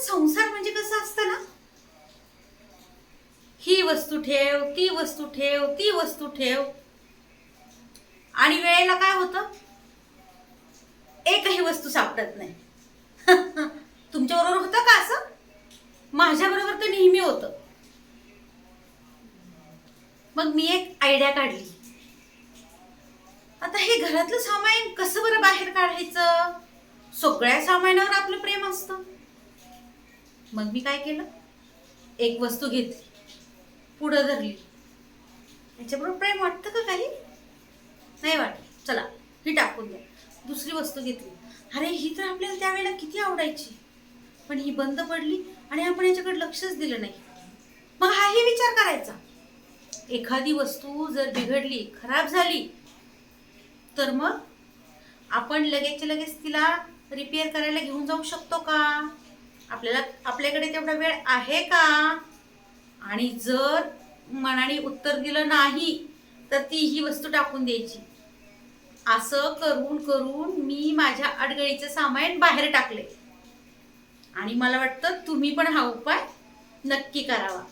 संसार म्हणजे कसं असतं ना? ही वस्तू ठेव ती वस्तू ठेव ती वस्तू ठेव. आणि वेळेला काय होतं? एकही वस्तू सापडत नाही. तुमच्या बरोबर होतं का असं? माझ्याबरोबर तर नेहमी होतं. मग मी एक आयडिया काढली. आता हे घरातलं सामान कसं बरं बाहेर काढायचं? सगळ्या सामानावर आपलं प्रेम असतं. मग मी काय केलं? एक वस्तू घेतली. पुढं धरली. याच्याबरोबर प्रेम वाटतं का काही? नाही वाटत. चला ही टाकून द्या. दुसरी वस्तू घेतली. अरे ही तर आपल्याला त्यावेळेला किती आवडायची. पण ही बंद पडली आणि आपण याच्याकडे लक्षच दिलं नाही. मग हाही विचार करायचा. एखादी वस्तू जर बिघडली खराब झाली तर मग आपण लगेच लगेच तिला रिपेअर करायला घेऊन जाऊ शकतो का? आपल्याला आपल्याकडे तेवढा वेळ आहे का? आणि जर मनाने उत्तर दिलं नाही तर ती ही वस्तू टाकून द्यायची. असं करून करून मी माझ्या अडगळीचं सामान बाहेर टाकले आणि मला वाटतं तुम्ही पण हा उपाय नक्की करावा.